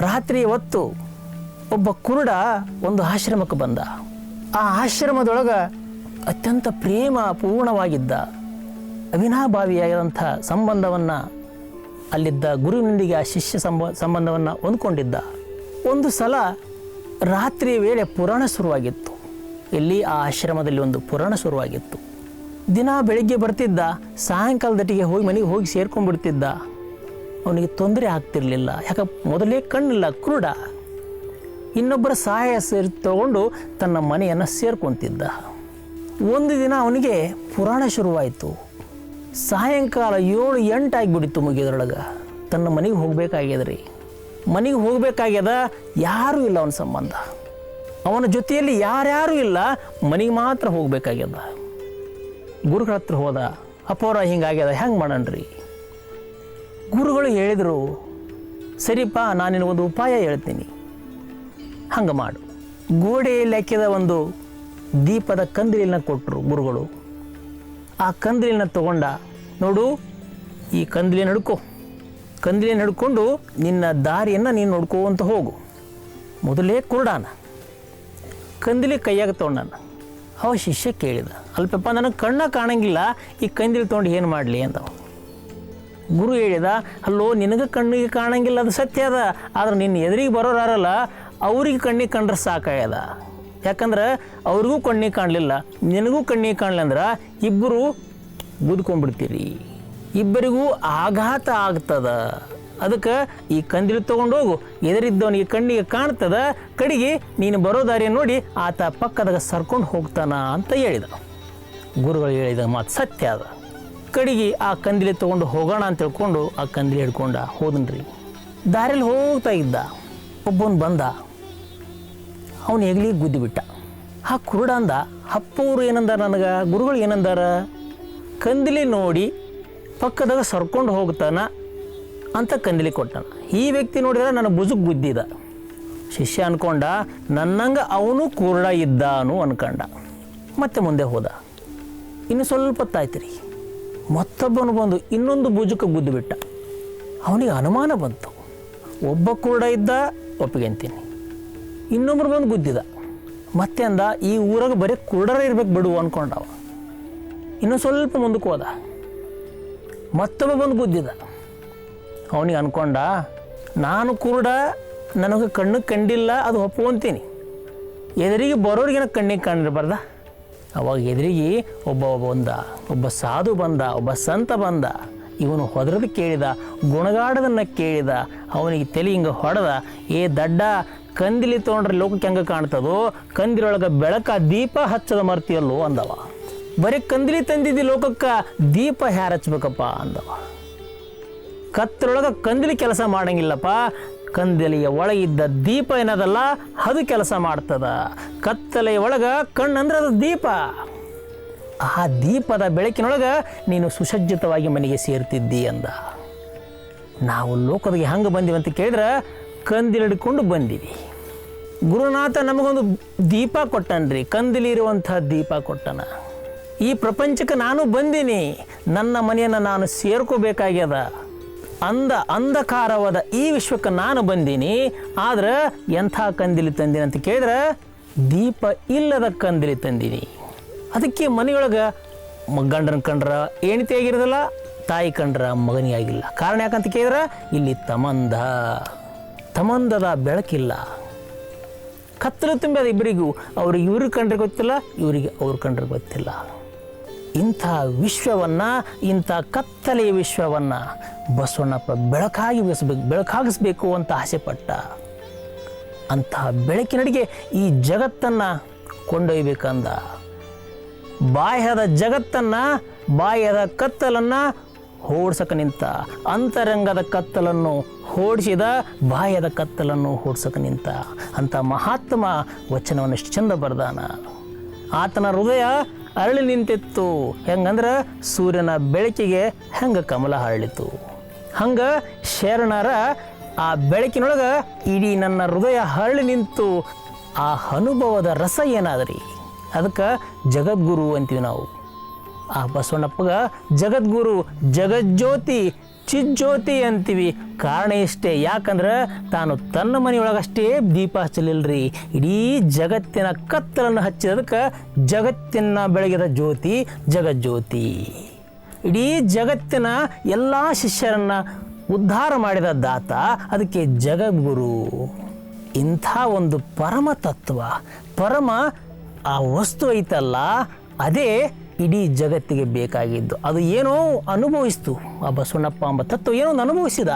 ರಾತ್ರಿ ಹೊತ್ತು ಒಬ್ಬ ಕುರುಡ ಒಂದು ಆಶ್ರಮಕ್ಕೆ ಬಂದ. ಆ ಆಶ್ರಮದೊಳಗೆ ಅತ್ಯಂತ ಪ್ರೇಮ ಪೂರ್ಣವಾಗಿದ್ದ, ಅವಿನಾಭಾವಿಯಾದಂಥ ಸಂಬಂಧವನ್ನು ಅಲ್ಲಿದ್ದ ಗುರುವಿನೊಂದಿಗೆ ಆ ಶಿಷ್ಯ ಸಂಬ, ಸಂಬಂಧವನ್ನು ಹೊಂದ್ಕೊಂಡಿದ್ದ. ಒಂದು ಸಲ ರಾತ್ರಿ ವೇಳೆ ಪುರಾಣ ಶುರುವಾಗಿತ್ತು. ಇಲ್ಲಿ ಆ ಆಶ್ರಮದಲ್ಲಿ ಒಂದು ಪುರಾಣ ಶುರುವಾಗಿತ್ತು. ದಿನ ಬೆಳಿಗ್ಗೆ ಬರ್ತಿದ್ದ, ಸಾಯಂಕಾಲದಟ್ಟಿಗೆ ಹೋಗಿ ಮನೆಗೆ ಹೋಗಿ ಸೇರ್ಕೊಂಡ್ಬಿಡ್ತಿದ್ದ. ಅವನಿಗೆ ತೊಂದರೆ ಆಗ್ತಿರಲಿಲ್ಲ. ಯಾಕೆ ಮೊದಲೇ ಕಣ್ಣಿಲ್ಲ, ಕ್ರೂಡ. ಇನ್ನೊಬ್ಬರ ಸಹಾಯ ಸೇರಿ ತಗೊಂಡು ತನ್ನ ಮನೆಯನ್ನು ಸೇರ್ಕೊತಿದ್ದ. ಒಂದು ದಿನ ಅವನಿಗೆ ಪುರಾಣ ಶುರುವಾಯಿತು. ಸಾಯಂಕಾಲ ಏಳು, ಎಂಟು ಆಗಿಬಿಡಿತ್ತು ಮುಗಿಯೋದ್ರೊಳಗೆ ತನ್ನ ಮನೆಗೆ ಹೋಗ್ಬೇಕಾಗ್ಯದ್ರಿ. ಮನೆಗೆ ಹೋಗಬೇಕಾಗ್ಯದ ಯಾರೂ ಇಲ್ಲ ಅವನ ಸಂಬಂಧ. ಅವನ ಜೊತೆಯಲ್ಲಿ ಯಾರ್ಯಾರೂ ಇಲ್ಲ, ಮನೆಗೆ ಮಾತ್ರ ಹೋಗ್ಬೇಕಾಗ್ಯದ. ಗುರುಗಳ ಹತ್ರ ಹೋದ, ಅಪೋರ ಹಿಂಗಾಗ್ಯದ ಹೆಂಗೆ ಮಾಡಣ್ರಿ? ಗುರುಗಳು ಹೇಳಿದರು ಸರಿಪ್ಪ ನಾನು ಒಂದು ಉಪಾಯ ಹೇಳ್ತೀನಿ. ಹಂಗೆ ಮಾಡು. ಗೋಡೆಯಲ್ಲಿ ಹಾಕಿದ ಒಂದು ದೀಪದ ಕಂದಿಲಿನ ಕೊಟ್ಟರು ಗುರುಗಳು. ಆ ಕಂದಿಲಿನ ತಗೊಂಡ, ನೋಡು, ಈ ಕಂದಿಲಿ ನಡ್ಕೊ. ಕಂದಿಲಿ ನಡ್ಕೊಂಡು ನಿನ್ನ ದಾರಿಯನ್ನು ನೀನು ನೋಡ್ಕೋಂತ ಹೋಗು. ಮೊದಲೇ ಕುರುಡಾನ. ಕಂದಿಲಿ ಕೈಯಾಗ ತೊಗೊಂಡಾನ. ಅವ ಶಿಷ್ಯ ಕೇಳಿದ. ಅಲ್ಪಪ್ಪ ನನಗೆ ಕಣ್ಣ ಕಾಣಂಗಿಲ್ಲ, ಈ ಕಂದಿಲ್ ತೊಗೊಂಡು ಏನು ಮಾಡಲಿ ಅಂತ. ಗುರು ಹೇಳಿದ, ಅಲ್ಲೋ, ನಿನಗೆ ಕಣ್ಣಿಗೆ ಕಾಣಂಗಿಲ್ಲ, ಅದು ಸತ್ಯ ಅದ. ಆದ್ರೆ ನಿನ್ನ ಎದುರಿಗೆ ಬರೋರಾರಲ್ಲ, ಅವ್ರಿಗೆ ಕಣ್ಣಿಗೆ ಕಂಡ್ರೆ ಸಾಕಾಗ್ಯದ. ಯಾಕಂದ್ರೆ ಅವ್ರಿಗೂ ಕಣ್ಣಿಗೆ ಕಾಣಲಿಲ್ಲ, ನಿನಗೂ ಕಣ್ಣಿಗೆ ಕಾಣಲಿ ಅಂದ್ರೆ ಇಬ್ಬರು ಬುದ್ಕೊಂಡ್ಬಿಡ್ತೀರಿ ಇಬ್ಬರಿಗೂ ಆಘಾತ ಆಗ್ತದ. ಅದಕ್ಕೆ ಈ ಕಂದಿಲು ತಗೊಂಡು ಹೋಗು. ಎದುರಿದ್ದವನಿಗೆ ಕಣ್ಣಿಗೆ ಕಾಣ್ತದ, ಕಡಿಗೆ ನೀನು ಬರೋ ದಾರಿಯನ್ನು ನೋಡಿ ಆತ ಪಕ್ಕದಾಗ ಸರ್ಕೊಂಡು ಹೋಗ್ತಾನ ಅಂತ ಹೇಳಿದ. ಗುರುಗಳು ಹೇಳಿದ ಮಾತು ಸತ್ಯ ಅದ. ಕಡಿಗೆ ಆ ಕಂದಿಲೆ ತಗೊಂಡು ಹೋಗೋಣ ಅಂತ ಹೇಳ್ಕೊಂಡು ಆ ಕಂದಿಲೆ ಹಿಡ್ಕೊಂಡ ಹೋದನ್ರಿ. ದಾರಿಯಲ್ಲಿ ಹೋಗ್ತಾ ಇದ್ದ. ಒಬ್ಬನು ಬಂದ. ಅವನು ಹೆಗ್ಲಿಗೆ ಗುದ್ದಿಬಿಟ್ಟ. ಆ ಕುರುಡ ಅಂದ ಅಪ್ಪವ್ರು ಏನಂದಾರ ನನಗೆ? ಗುರುಗಳು ಏನಂದಾರ? ಕಂದಿಲಿ ನೋಡಿ ಪಕ್ಕದಾಗ ಸರ್ಕೊಂಡು ಹೋಗ್ತಾನ. ಅಂತ ಕಂದಿಲಿ ಕೊಟ್ಟಾನ. ಈ ವ್ಯಕ್ತಿ ನೋಡಿದ್ರೆ ನನ್ನ ಬುಜುಗ್ ಬುದ್ಧಿದ ಶಿಷ್ಯ ಅನ್ಕೊಂಡ, ನನ್ನಂಗೆ ಅವನು ಕುರುಡ ಇದ್ದಾನು ಅನ್ಕಂಡ. ಮತ್ತೆ ಮುಂದೆ ಹೋದ. ಇನ್ನು ಸ್ವಲ್ಪ ಹೊತ್ತಾಯ್ತು ರೀ ಮತ್ತೊಬ್ಬನು ಬಂದು ಇನ್ನೊಂದು ಬುಜುಕ್ಕೆ ಗುದ್ದು ಬಿಟ್ಟ. ಅವನಿಗೆ ಅನುಮಾನ ಬಂತು. ಒಬ್ಬ ಕುರುಡ ಇದ್ದ, ಒಪ್ಪಿಗೆ ಅಂತೀನಿ. ಇನ್ನೊಬ್ರು ಬಂದು ಗುದ್ದಿದ. ಮತ್ತೆ ಅಂದ, ಈ ಊರಾಗ ಬರೀ ಕುರುಡರ ಇರ್ಬೇಕು ಬಿಡು ಅನ್ಕೊಂಡವ. ಇನ್ನೊಂದು ಸ್ವಲ್ಪ ಮುಂದಕ್ಕೆ ಹೋದ. ಮತ್ತೊಬ್ಬ ಬಂದು ಗುದ್ದಿದ. ಅವನಿಗೆ ಅನ್ಕೊಂಡ, ನಾನು ಕುರುಡ, ನನಗೆ ಕಣ್ಣು ಕಂಡಿಲ್ಲ, ಅದು ಒಪ್ಕೊಂತೀನಿ ಎದುರಿಗೆ ಬರೋರಿಗೇನ ಕಣ್ಣಿಗೆ ಕಂಡಿರಬಾರ್ದ ಅವಾಗ ಎದುರಿಗೆ ಒಬ್ಬ ಬಂದ, ಒಬ್ಬ ಸಾಧು ಬಂದ, ಒಬ್ಬ ಸಂತ ಬಂದ. ಇವನು ಹೊದರದು ಕೇಳಿದ, ಗುಣಗಾಡದನ್ನು ಕೇಳಿದ. ಅವನಿಗೆ ತಲೆ ಹಿಂಗೆ ಹೊಡೆದ, ಏ ದಡ್ಡ, ಕಂದಿಲಿ ತೊಗೊಂಡ್ರೆ ಲೋಕಕ್ಕೆ ಹೆಂಗೆ ಕಾಣ್ತದೋ? ಕಂದಿಲೊಳಗೆ ಬೆಳಕ ದೀಪ ಹಚ್ಚದ ಮರ್ತಿಯಲ್ಲೋ? ಅಂದವ. ಬರೀ ಕಂದಿಲಿ ತಂದಿದ್ದಿ ಲೋಕಕ್ಕೆ ದೀಪ ಹ್ಯಾರ ಹಚ್ಬೇಕಪ್ಪ ಅಂದವ. ಕತ್ತರೊಳಗೆ ಕಂದಿಲಿ ಕೆಲಸ ಮಾಡಂಗಿಲ್ಲಪ್ಪ. ಕಂದಲಿಯ ಒಳಗಿದ್ದ ದೀಪ ಏನದಲ್ಲ, ಅದು ಕೆಲಸ ಮಾಡ್ತದ. ಕತ್ತಲೆಯ ಒಳಗೆ ಕಣ್ಣಂದ್ರೆ ಅದು ದೀಪ. ಆ ದೀಪದ ಬೆಳಕಿನೊಳಗೆ ನೀನು ಸುಸಜ್ಜಿತವಾಗಿ ಮನೆಗೆ ಸೇರ್ತಿದ್ದಿ ಅಂದ. ನಾವು ಲೋಕದಾಗೆ ಹಂಗೆ ಬಂದಿವಿ ಅಂತ ಕೇಳಿದ್ರೆ ಕಂದಿಲಿಡ್ಕೊಂಡು ಬಂದಿವಿ. ಬಂದೀವಿ ಗುರುನಾಥ ನಮಗೊಂದು ದೀಪ ಕೊಟ್ಟನ್ರಿ ಕಂದಿಲಿರುವಂಥ ದೀಪ ಕೊಟ್ಟನ. ಈ ಪ್ರಪಂಚಕ್ಕೆ ನಾನು ಬಂದೀನಿ, ನನ್ನ ಮನೆಯನ್ನು ನಾನು ಸೇರ್ಕೋಬೇಕಾಗ್ಯದ. ಅಂದ ಅಂಧಕಾರವಾದ ಈ ವಿಶ್ವಕ್ಕೆ ನಾನು ಬಂದೀನಿ, ಆದ್ರೆ ಎಂಥ ಕಂದಿಲಿ ತಂದೀನಿ ಅಂತ ಕೇಳಿದ್ರೆ ದೀಪ ಇಲ್ಲದ ಕಂದಿಲಿ ತಂದೀನಿ. ಅದಕ್ಕೆ ಮನೆಯೊಳಗೆ ಗಂಡನ ಕಂಡ್ರ ಏಣಿತಿ ಆಗಿರೋದಿಲ್ಲ, ತಾಯಿ ಕಂಡ್ರ ಮಗನಿ ಆಗಿಲ್ಲ. ಕಾರಣ ಯಾಕಂತ ಕೇಳಿದ್ರೆ ಇಲ್ಲಿ ತಮಂದ, ತಮಂದದ ಬೆಳಕಿಲ್ಲ. ಕತ್ತಲು ತುಂಬ ಇಬ್ಬರಿಗೂ, ಅವ್ರಿಗೆ ಇವ್ರಿಗೆ ಕಂಡ್ರೆ ಗೊತ್ತಿಲ್ಲ, ಇವರಿಗೆ ಅವ್ರ ಕಂಡ್ರೆ ಗೊತ್ತಿಲ್ಲ. ಇಂಥ ವಿಶ್ವವನ್ನು, ಇಂಥ ಕತ್ತಲೆಯ ವಿಶ್ವವನ್ನು ಬಸವಣ್ಣಪ್ಪ ಬೆಳಕಾಗಿ ಬೆಳೆಸ್ಬೇಕು ಬೆಳಕಾಗಿಸ್ಬೇಕು ಅಂತ ಆಸೆಪಟ್ಟ ಅಂತಹ ಬೆಳಕಿನಡಿಗೆ ಈ ಜಗತ್ತನ್ನು ಕೊಂಡೊಯ್ಬೇಕಂದ. ಬಾಹ್ಯದ ಜಗತ್ತನ್ನು, ಬಾಹ್ಯದ ಕತ್ತಲನ್ನು ಓಡ್ಸಕ್ಕೆ ನಿಂತ, ಅಂತರಂಗದ ಕತ್ತಲನ್ನು ಓಡಿಸಿದ ಬಾಹ್ಯದ ಕತ್ತಲನ್ನು ಓಡ್ಸಕ್ಕೆ ನಿಂತ. ಅಂಥ ಮಹಾತ್ಮ ವಚನವನ್ನು ಚಂದ ಬರ್ದಾನ. ಆತನ ಹೃದಯ ಅರಳಿ ನಿಂತಿತ್ತು. ಹೆಂಗಂದ್ರೆ ಸೂರ್ಯನ ಬೆಳಕಿಗೆ ಹೆಂಗೆ ಕಮಲ ಹರಳಿತು. ಹಂಗೆ ಶರಣರ ಆ ಬೆಳಕಿನೊಳಗೆ ಇಡೀ ನನ್ನ ಹೃದಯ ಹರಳಿ ನಿಂತು ಆ ಅನುಭವದ ರಸ ಏನಾದ್ರಿ? ಅದಕ್ಕೆ ಜಗದ್ಗುರು ಅಂತೀವಿ ನಾವು. ಆ ಬಸವಣ್ಣಪ್ಪಗ ಜಗದ್ಗುರು, ಜಗಜ್ಯೋತಿ ಚಿಜ್ಯೋತಿ ಅಂತೀವಿ. ಕಾರಣ ಇಷ್ಟೇ, ಯಾಕಂದ್ರೆ ತಾನು ತನ್ನ ಮನೆಯೊಳಗಷ್ಟೇ ದೀಪ ಹಚ್ಚಲಿಲ್ಲರಿ ಇಡೀ ಜಗತ್ತಿನ ಕತ್ತಲನ್ನು ಹಚ್ಚಿದಕ್ಕೆ ಜಗತ್ತಿನ ಬೆಳಗಿದ ಜ್ಯೋತಿ, ಜಗಜ್ಯೋತಿ. ಇಡೀ ಜಗತ್ತಿನ ಎಲ್ಲ ಶಿಷ್ಯರನ್ನು ಉದ್ಧಾರ ಮಾಡಿದ ದಾತ ಅದಕ್ಕೆ ಜಗದ್ಗುರು. ಇಂಥ ಒಂದು ಪರಮ ತತ್ವ, ಪರಮ ಆ ವಸ್ತು ಐತಲ್ಲ, ಅದೇ ಇಡೀ ಜಗತ್ತಿಗೆ ಬೇಕಾಗಿದ್ದು. ಅದು ಏನೋ ಅನುಭವಿಸ್ತು. ಆ ಬಸವಣ್ಣಪ್ಪ ಎಂಬ ತತ್ವ ಏನೋ ಒಂದು ಅನುಭವಿಸಿದ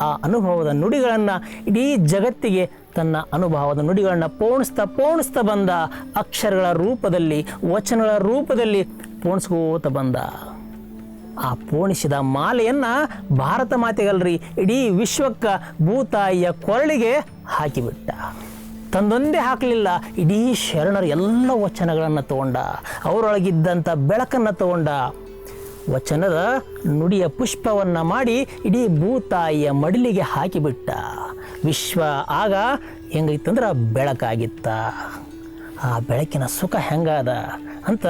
ಆ ಅನುಭವದ ನುಡಿಗಳನ್ನು ಇಡೀ ಜಗತ್ತಿಗೆ ತನ್ನ ಅನುಭವದ ನುಡಿಗಳನ್ನು ಪೋಣಿಸ್ತಾ ಪೋಣಿಸ್ತಾ ಬಂದ ಅಕ್ಷರಗಳ ರೂಪದಲ್ಲಿ, ವಚನಗಳ ರೂಪದಲ್ಲಿ ಪೋಣಿಸ್ಕೋತ ಬಂದ. ಆ ಪೋಣಿಸಿದ ಮಾಲೆಯನ್ನು ಭಾರತ ಮಾತೆಗಲ್ರಿ, ಇಡೀ ವಿಶ್ವಕ್ಕ ಭೂತಾಯಿಯ ಕೊರಳಿಗೆ ಹಾಕಿಬಿಟ್ಟ. ತಂದೊಂದೇ ಹಾಕಲಿಲ್ಲ, ಇಡೀ ಶರಣರ ಎಲ್ಲ ವಚನಗಳನ್ನು ತಗೊಂಡ ಅವರೊಳಗಿದ್ದಂಥ ಬೆಳಕನ್ನು ತಗೊಂಡ. ವಚನದ ನುಡಿಯ ಪುಷ್ಪವನ್ನು ಮಾಡಿ ಇಡೀ ಭೂತಾಯಿಯ ಮಡಿಲಿಗೆ ಹಾಕಿಬಿಟ್ಟ. ವಿಶ್ವ ಆಗ ಹೆಂಗೈತಂದ್ರೆ ಬೆಳಕಾಗಿತ್ತ. ಆ ಬೆಳಕಿನ ಸುಖ ಹೆಂಗಾದ ಅಂತ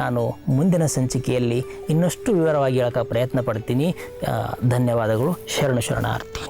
ನಾನು ಮುಂದಿನ ಸಂಚಿಕೆಯಲ್ಲಿ ಇನ್ನಷ್ಟು ವಿವರವಾಗಿ ಹೇಳಕ್ಕೆ ಪ್ರಯತ್ನ ಪಡ್ತೀನಿ. ಧನ್ಯವಾದಗಳು. ಶರಣ ಶರಣಾರ್ಥಿ.